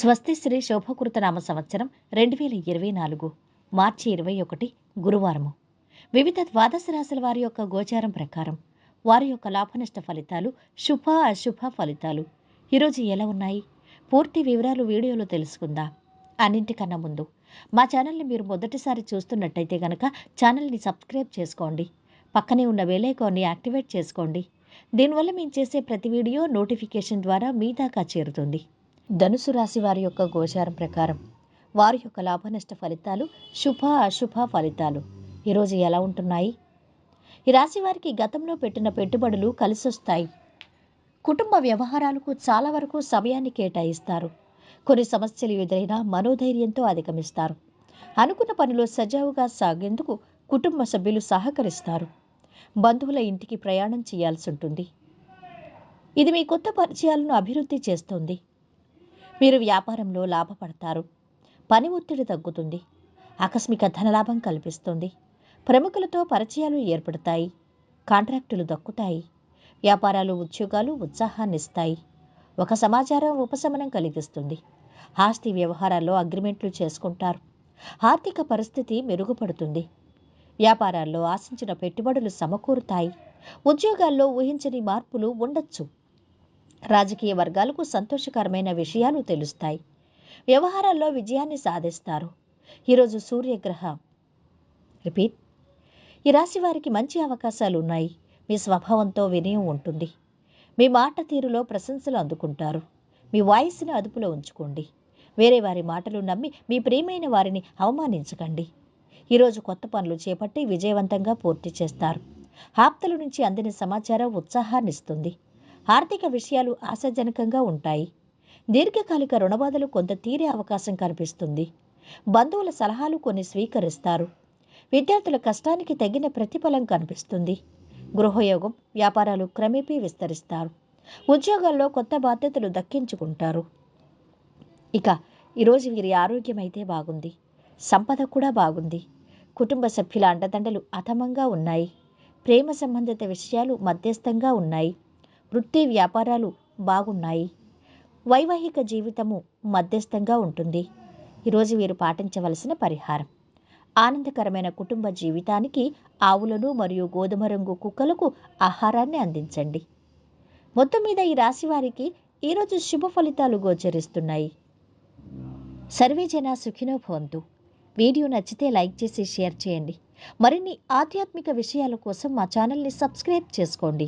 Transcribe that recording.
స్వస్తి శ్రీ శోభకృతనామ సంవత్సరం రెండు వేల ఇరవై నాలుగు మార్చి ఇరవై ఒకటి గురువారము. వివిధ ద్వాదశ రాశుల వారి యొక్క గోచారం ప్రకారం వారి యొక్క లాభనష్ట ఫలితాలు శుభ అశుభ ఫలితాలు. ఈరోజు ఎలా ఉన్నాయి? పూర్తి వివరాలు వీడియోలో తెలుసుకుందాం? అన్నింటికన్నా ముందు మా ఛానల్ని మీరు మొదటిసారి చూస్తున్నట్టయితే గనక ఛానల్ని సబ్స్క్రైబ్ చేసుకోండి. పక్కనే ఉన్న బెలైకాన్ని యాక్టివేట్ చేసుకోండి. దీనివల్ల మేము చేసే ప్రతి వీడియో నోటిఫికేషన్ ద్వారా మీ దాకా చేరుతుంది. ధనుసు రాశి వారి యొక్క గోచారం ప్రకారం వారి యొక్క లాభనష్ట ఫలితాలు శుభ అశుభ ఫలితాలు. ఈరోజు ఎలా ఉంటున్నాయి? ఈ రాశి వారికి గతంలో పెట్టిన పెట్టుబడులు కలిసొస్తాయి. కుటుంబ వ్యవహారాలకు చాలా వరకు సమయాన్ని కేటాయిస్తారు. కొన్ని సమస్యలు ఎదురైనా మనోధైర్యంతో అధిగమిస్తారు. అనుకున్న పనిలో సజావుగా సాగేందుకు కుటుంబ సభ్యులు సహకరిస్తారు. బంధువుల ఇంటికి ప్రయాణం చేయాల్సి ఉంటుంది. ఇది మీ కొత్త పరిచయాలను అభివృద్ధి చేస్తుంది. మీరు వ్యాపారంలో లాభపడతారు. పని ఒత్తిడి తగ్గుతుంది. ఆకస్మిక ధనలాభం కల్పిస్తుంది. ప్రముఖులతో పరిచయాలు ఏర్పడతాయి. కాంట్రాక్టులు దక్కుతాయి. వ్యాపారాలు ఉద్యోగాలు ఉత్సాహాన్నిస్తాయి. ఒక సమాచారం ఉపశమనం కలిగిస్తుంది. ఆస్తి వ్యవహారాల్లో అగ్రిమెంట్లు చేసుకుంటారు. ఆర్థిక పరిస్థితి మెరుగుపడుతుంది. వ్యాపారాల్లో ఆశించిన పెట్టుబడులు సమకూరుతాయి. ఉద్యోగాల్లో ఊహించని మార్పులు ఉండొచ్చు. రాజకీయ వర్గాలకు సంతోషకరమైన విషయాలు తెలుస్తాయి. వ్యవహారాల్లో విజయాన్ని సాధిస్తారు. ఈరోజు సూర్యగ్రహ రిపీట్. ఈ రాశి వారికి మంచి అవకాశాలు ఉన్నాయి మీ స్వభావంతో వినయం ఉంటుంది. మీ మాట తీరులో ప్రశంసలు అందుకుంటారు. మీ వాయిస్ని అదుపులో ఉంచుకోండి. వేరే వారి మాటలు నమ్మి మీ ప్రియమైన వారిని అవమానించకండి. ఈరోజు కొత్త పనులు చేపట్టి విజయవంతంగా పూర్తి చేస్తారు. ఆప్తల నుంచి అందిన సమాచారం ఉత్సాహాన్నిస్తుంది. ఆర్థిక విషయాలు ఆశాజనకంగా ఉంటాయి. దీర్ఘకాలిక రుణబాధలు కొంత తీరే అవకాశం కనిపిస్తుంది. బంధువుల సలహాలు కొన్ని స్వీకరిస్తారు. విద్యార్థుల కష్టానికి తగిన ప్రతిఫలం కనిపిస్తుంది. గృహయోగం వ్యాపారాలు క్రమేపీ విస్తరిస్తారు. ఉద్యోగాల్లో కొత్త బాధ్యతలు దక్కించుకుంటారు. ఇక ఈరోజు వీరి ఆరోగ్యం అయితే బాగుంది. సంపద కూడా బాగుంది. కుటుంబ సభ్యుల అండదండలు అథమంగా ఉన్నాయి. ప్రేమ సంబంధిత విషయాలు మధ్యస్థంగా ఉన్నాయి. వృత్తి వ్యాపారాలు బాగున్నాయి. వైవాహిక జీవితము మధ్యస్థంగా ఉంటుంది. ఈరోజు వీరు పాటించవలసిన పరిహారం. ఆనందకరమైన కుటుంబ జీవితానికి ఆవులను మరియు గోధుమ రంగు కుక్కలకు ఆహారాన్ని అందించండి. మొత్తం మీద ఈ రాశి వారికి ఈరోజు శుభ ఫలితాలు గోచరిస్తున్నాయి. సర్వే జన సుఖినో భవంతు. వీడియో నచ్చితే లైక్ చేసి షేర్ చేయండి. మరిన్ని ఆధ్యాత్మిక విషయాల కోసం మా ఛానల్ని సబ్స్క్రైబ్ చేసుకోండి.